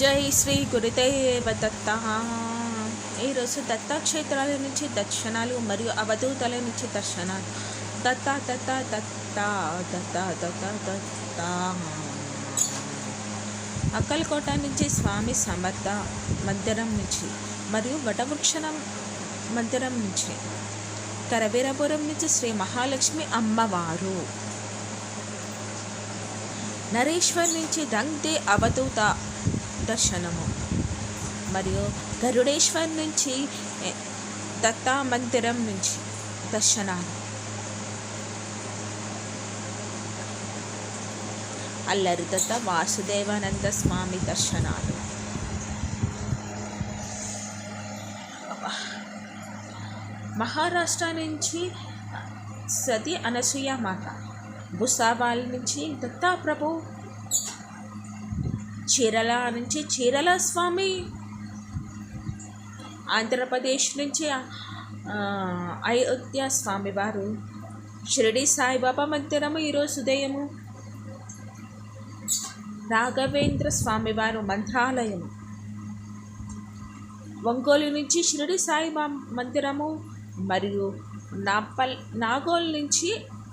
జై శ్రీ గురుదేవ దత్త ఈరోజు దత్తాక్షేత్రాల నుంచి దర్శనాలు మరియు అవధూతల నుంచి దర్శనాలు. దత్త దత్త దత్త దత్త దత్త దత్త. అక్కలకోట నుంచి స్వామి సమర్థ మందిరం నుంచి మరియు వటవృక్షణం మందిరం నుంచి. కరవీరపురం నుంచి శ్రీ మహాలక్ష్మి అమ్మవారు. నరేశ్వర్ నుంచి రంగ్ దే అవధూత దర్శనము. మరియు గరుడేశ్వర్ నుంచి దత్తా మందిరం నుంచి దర్శనాలు. అల్లరి దత్త వాసుదేవానంద స్వామి దర్శనాలు. మహారాష్ట్ర నుంచి సతి అనసూయ మాత భుసావాల్ నుంచి దత్తా ప్రభు చీరల నుంచి చీరల స్వామి. ఆంధ్రప్రదేశ్ నుంచి అయోధ్య స్వామివారు షిరిడి సాయిబాబా మందిరము ఈరోజు ఉదయము. రాఘవేంద్ర స్వామివారు మంత్రాలయం ఒంగోలు నుంచి షిరిడి సాయిబాబా మందిరము మరియు నాపల్ నాగోల్ నుంచి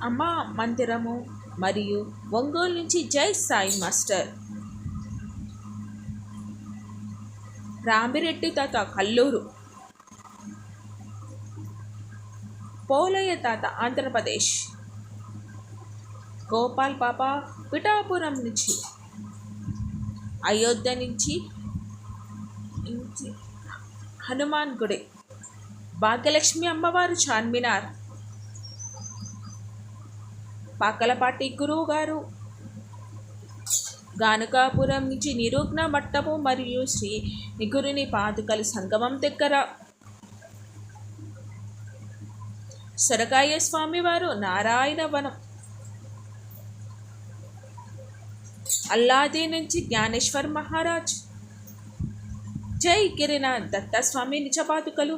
అమ్మ మందిరము మరియు ఒంగోలు నుంచి జై సాయి మాస్టర్. రామిరెడ్డి తాత కల్లూరు. పోలయ్య తాత ఆంధ్రప్రదేశ్. గోపాల్ పాప పిఠాపురం నుంచి. అయోధ్య నుంచి నుంచి హనుమాన్ గుడి. భాగ్యలక్ష్మి అమ్మవారు చార్మినార్. పాకలపాటి గురువు గారు గానుకాపురం నుంచి నిరుగ్న మట్టము మరియు శ్రీ నిగురుని పాదుకల సంగమం దగ్గర. సొరకాయ స్వామివారు నారాయణ వనం. అల్లాది నుంచి జ్ఞానేశ్వర్ మహారాజ్. జై గిరినాథ్ దత్తస్వామి నిజపాదుకలు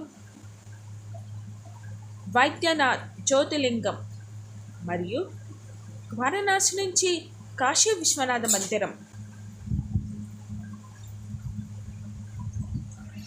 వైద్యనాథ్ జ్యోతిలింగం మరియు వారణాసి నుంచి కాశీ విశ్వనాథ మందిరం.